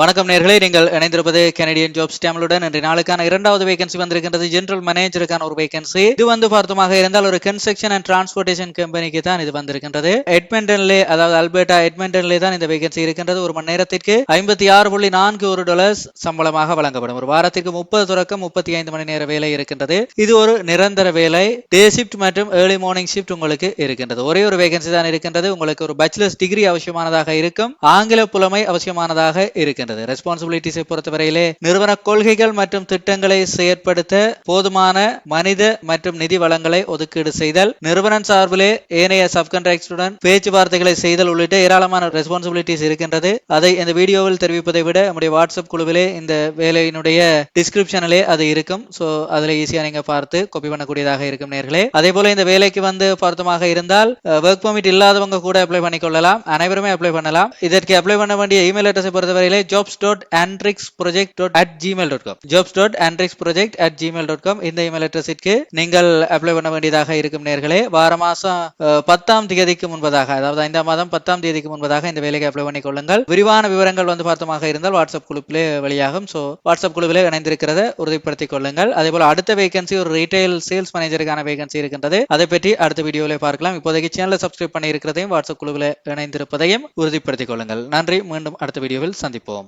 வணக்கம் நேர்களே நீங்கள் இணைந்திருப்பது கனடியன் ஜாப்ஸ் டேமலுடன் இன்றைய நாளுக்கான இரண்டாவது வேகன்சி வந்திருக்கின்றது. ஜெனரல் மேனேஜருக்கான ஒரு வேகன்சி இது வந்து பார்த்தமாக இருந்தால் ஒரு கன்ஸ்ட்ரக்ஷன் அண்ட் டிரான்ஸ்போர்டேஷன் கம்பெனிக்கு தான் இது வந்திருக்கின்றது. எட்மெண்டன்லே அதாவது அல்பர்டா எட்மெண்டன்லே தான் இந்த வேகன்சி இருக்கின்றது. ஒரு மணி நேரத்திற்கு ஐம்பத்தி ஆறு புள்ளி நான்கு ஒரு டாலர்ஸ் சம்பளமாக வழங்கப்படும். ஒரு வாரத்திற்கு முப்பது தொடக்கம் முப்பத்தி ஐந்து மணி நேர வேலை இருக்கின்றது. இது ஒரு நிரந்தர வேலை. டே ஷிஃப்ட் மற்றும் ஏர்லி மார்னிங் ஷிஃப்ட் உங்களுக்கு இருக்கின்றது. ஒரே ஒரு வேகன்சி தான் இருக்கின்றது. உங்களுக்கு ஒரு பேச்சுலர்ஸ் டிகிரி அவசியமானதாக இருக்கும். ஆங்கில புலமை அவசியமானதாக இருக்கின்றது. ரெஸ்பான்சிபிலிட்டிஸை பொறுத்தவரையிலே நிறுவன கொள்கைகள் மற்றும் திட்டங்களை செயற்படுத்த போதுமான மனித மற்றும் நிதி வளங்களை ஒதுக்கீடு செய்தல் நிறுவனம் சார்பிலே ஏனைய சப்கன்ட்ராக்டுடன் பேச்சுவார்த்தைகளை செய்தல் உள்ளிட்ட ஏராளமான ரெஸ்பான்சிபிலிட்டிஸ் இருக்கின்றது. அதை இந்த வீடியோவில் தெரிவிப்பதை விட நம்முடைய வாட்ஸ்அப் குழுவிலே இந்த வேலையினுடைய டிஸ்கிரிப்ஷனிலே அது இருக்கும். ஸோ அதில் ஈஸியாக நீங்க பார்த்து காப்பி பண்ணக்கூடியதாக இருக்கும் நேர்களே. அதே போல இந்த வேலைக்கு வந்து பொருத்தமாக இருந்தால் ஒர்க் பர்மிட் இல்லாதவங்க கூட அப்ளை பண்ணிக்கொள்ளலாம். அனைவருமே அப்ளை பண்ணலாம். இதற்கு அப்ளை பண்ண வேண்டிய இமெயில் அட்ரஸை பொறுத்தவரையிலே jobs dot Andrix project dot at Gmail dot com jobs dot Andrix project at Gmail dot com இந்த இமெயில் அட்ரஸிற்கு நீங்கள் அப்ளை பண்ண வேண்டியதாக இருக்கும் நேர்களே. வார மாசம் பத்தாம் தேதிக்கு முன்பதாக அதாவது ஐந்தாம் மாதம் பத்தாம் தேதிக்கு முன்பதாக இந்த வேலைக்கு அப்ளை பண்ணி கொள்ளுங்கள். விரிவான விவரங்கள் வந்து பார்த்தமாக இருந்தால் வாட்ஸ்அப் குழுப்பிலே வெளியாகும். ஸோ வாட்ஸ்அப் குழுவிலே இணைந்திருக்கிறத உறுதிப்படுத்திக் கொள்ளுங்கள். அதே போல அடுத்த வேகன்சி ஒரு ரீட்டைல் சேல்ஸ் மேனேஜருக்கான வேகன்சி இருக்கின்றது. அதை பற்றி அடுத்த வீடியோவில் பார்க்கலாம். இப்போதைக்கு சேனலை சப்ஸ்கிரைப் பண்ணி இருக்கிறதையும் வாட்ஸ்அப் குழுவில் இணைந்திருப்பதையும் உறுதிப்படுத்திக் கொள்ளுங்கள். நன்றி. மீண்டும் அடுத்த வீடியோவில் சந்திப்போம்.